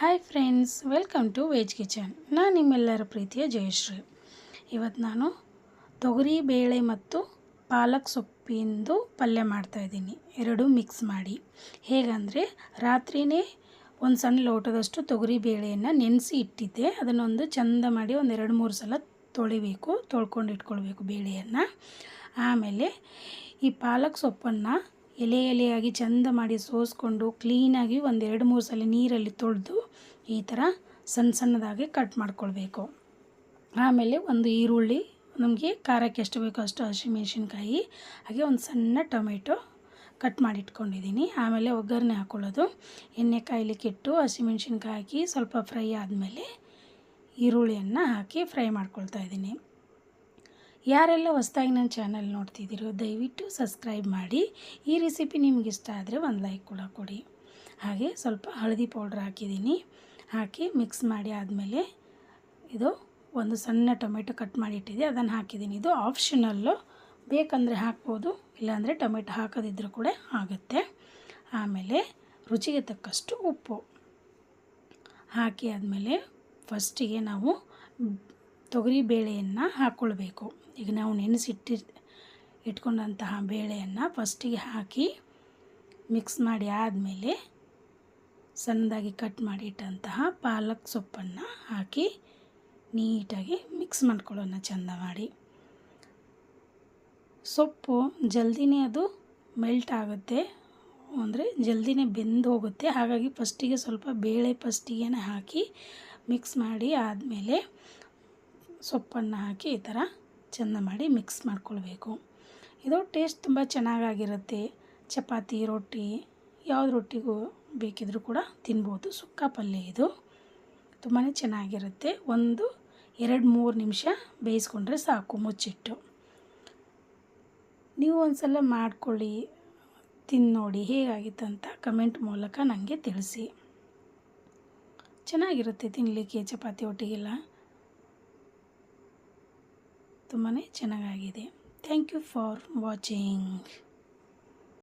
Hi friends welcome to veg kitchen ನಾನು ನಿಮ್ಮೆಲ್ಲರ ಪ್ರೀತಿಯ ಜಯಶ್ರೀ. ಇವತ್ತು ನಾನು ತೊಗರಿ, ಬೇಳೆ ಮತ್ತು ಪಾಲಕ್ ಸೊಪ್ಪಿಂದು ಪಲ್ಯ ಮಾಡ್ತಾಯಿದ್ದೀನಿ ಎರಡೂ ಮಿಕ್ಸ್ ಮಾಡಿ. ಹೇಗಂದರೆ ರಾತ್ರಿಯೇ ಒಂದು ಸಣ್ಣ ಲೋಟದಷ್ಟು ತೊಗರಿ, ಬೇಳೆಯನ್ನು ನೆನೆಸಿ ಇಟ್ಟಿದ್ದೆ. ಅದನ್ನೊಂದು ಚಂದ ಮಾಡಿ ಒಂದು ಎರಡು ಮೂರು ಸಲ ತೊಳಿಬೇಕು, ತೊಳ್ಕೊಂಡು ಇಟ್ಕೊಳ್ಬೇಕು ಬೇಳೆಯನ್ನು. ಆಮೇಲೆ ಈ ಪಾಲಕ್ ಸೊಪ್ಪನ್ನು ಎಲೆ ಎಲೆಯಾಗಿ ಚಂದ ಮಾಡಿ ಸೋಸ್ಕೊಂಡು ಕ್ಲೀನಾಗಿ ಒಂದು ಎರಡು ಮೂರು ಸಲ ನೀರಲ್ಲಿ ತೊಳೆದು ಈ ಥರ ಸಣ್ಣ ಸಣ್ಣದಾಗಿ ಕಟ್ ಮಾಡ್ಕೊಳ್ಬೇಕು. ಆಮೇಲೆ ಒಂದು ಈರುಳ್ಳಿ, ನಮಗೆ ಖಾರಕ್ಕೆ ಎಷ್ಟು ಬೇಕೋ ಅಷ್ಟು ಹಸಿಮೆಣ್ಸಿನ್ಕಾಯಿ ಹಾಗೆ ಒಂದು ಸಣ್ಣ ಟೊಮೆಟೊ ಕಟ್ ಮಾಡಿ ಇಟ್ಕೊಂಡಿದ್ದೀನಿ ಆಮೇಲೆ ಒಗ್ಗರಣೆ ಹಾಕ್ಕೊಳ್ಳೋದು ಎಣ್ಣೆ ಕಾಯ್ಲಿಕ್ಕೆ ಇಟ್ಟು ಹಸಿಮೆಣ್ಸಿನ್ಕಾಯಿ ಹಾಕಿ ಸ್ವಲ್ಪ ಫ್ರೈ ಆದಮೇಲೆ ಈರುಳ್ಳಿಯನ್ನು ಹಾಕಿ ಫ್ರೈ ಮಾಡ್ಕೊಳ್ತಾ ಇದ್ದೀನಿ. ಯಾರೆಲ್ಲ ಹೊಸ್ದಾಗಿ ನನ್ನ ಚಾನಲ್ ನೋಡ್ತಿದ್ದೀರೋ ದಯವಿಟ್ಟು ಸಬ್ಸ್ಕ್ರೈಬ್ ಮಾಡಿ. ಈ ರೆಸಿಪಿ ನಿಮ್ಗೆ ಇಷ್ಟ ಆದರೆ ಒಂದು ಲೈಕ್ ಕೂಡ ಕೊಡಿ. ಹಾಗೆ ಸ್ವಲ್ಪ ಹಳದಿ ಪೌಡ್ರ್ ಹಾಕಿದ್ದೀನಿ. ಹಾಕಿ ಮಿಕ್ಸ್ ಮಾಡಿ ಆದಮೇಲೆ ಇದು ಒಂದು ಸಣ್ಣ ಟೊಮೆಟೊ ಕಟ್ ಮಾಡಿ ಇಟ್ಟಿದ್ದೆ. ಅದನ್ನು ಹಾಕಿದ್ದೀನಿ. ಇದು ಆಪ್ಷನಲ್ಲು ಬೇಕಂದರೆ ಹಾಕ್ಬೋದು, ಇಲ್ಲಾಂದರೆ ಟೊಮೆಟೊ ಹಾಕೋದಿದ್ರೂ ಕೂಡ ಆಗುತ್ತೆ. ಆಮೇಲೆ ರುಚಿಗೆ ತಕ್ಕಷ್ಟು ಉಪ್ಪು ಹಾಕಿ ಆದಮೇಲೆ ಫಸ್ಟಿಗೆ ನಾವು ತೊಗರಿ ಬೇಳೆಯನ್ನು ಹಾಕ್ಕೊಳ್ಬೇಕು ಈಗ ನಾವು ನೆನೆಸಿಟ್ಟಿ ಇಟ್ಕೊಂಡಂತಹ ಬೇಳೆಯನ್ನು ಫಸ್ಟಿಗೆ ಹಾಕಿ ಮಿಕ್ಸ್ ಮಾಡಿ ಆದಮೇಲೆ ಸಣ್ಣದಾಗಿ ಕಟ್ ಮಾಡಿ ಇಟ್ಟಂತಹ ಪಾಲಕ್ ಸೊಪ್ಪನ್ನು ಹಾಕಿ ನೀಟಾಗಿ ಮಿಕ್ಸ್ ಮಾಡ್ಕೊಳ್ಳೋಣ ಚೆಂದ ಮಾಡಿ. ಸೊಪ್ಪು ಜಲ್ದಿನೇ ಅದು ಮೆಲ್ಟ್ ಆಗುತ್ತೆ. ಅಂದರೆ ಜಲ್ದಿನೇ ಬೆಂದು ಹೋಗುತ್ತೆ. ಹಾಗಾಗಿ ಫಸ್ಟಿಗೆ ಸ್ವಲ್ಪ ಬೇಳೆ ಫಸ್ಟಿಗೆ ಹಾಕಿ ಮಿಕ್ಸ್ ಮಾಡಿ ಆದಮೇಲೆ ಸೊಪ್ಪನ್ನು ಹಾಕಿ ಈ ಥರ ಚೆಂದ ಮಾಡಿ ಮಿಕ್ಸ್ ಮಾಡ್ಕೊಳ್ಬೇಕು. ಇದು ಟೇಸ್ಟ್ ತುಂಬ ಚೆನ್ನಾಗಾಗಿರುತ್ತೆ. ಚಪಾತಿ, ರೊಟ್ಟಿ, ಯಾವುದು ರೊಟ್ಟಿಗೂ ಬೇಕಿದ್ರೂ ಕೂಡ ತಿನ್ಬೋದು. ಸುಕ್ಕ ಪಲ್ಯ ಇದು. ತುಂಬಾ ಚೆನ್ನಾಗಿರುತ್ತೆ. ಒಂದು, ಎರಡು, ಮೂರು ನಿಮಿಷ ಬೇಯಿಸ್ಕೊಂಡ್ರೆ ಸಾಕು ಮುಚ್ಚಿಟ್ಟು. ನೀವು ಒಂದು ಸಲ ಮಾಡ್ಕೊಳ್ಳಿ. ತಿಂದು ನೋಡಿ ಅಂತ ಕಮೆಂಟ್ ಮೂಲಕ ನನಗೆ ತಿಳಿಸಿ. ಚೆನ್ನಾಗಿರುತ್ತೆ ತಿನ್ನಲಿಕ್ಕೆ ಚಪಾತಿ ಒಟ್ಟಿಗೆಲ್ಲ. ತುಂಬಾ ಚೆನ್ನಾಗಾಗಿದೆ. Thank you for watching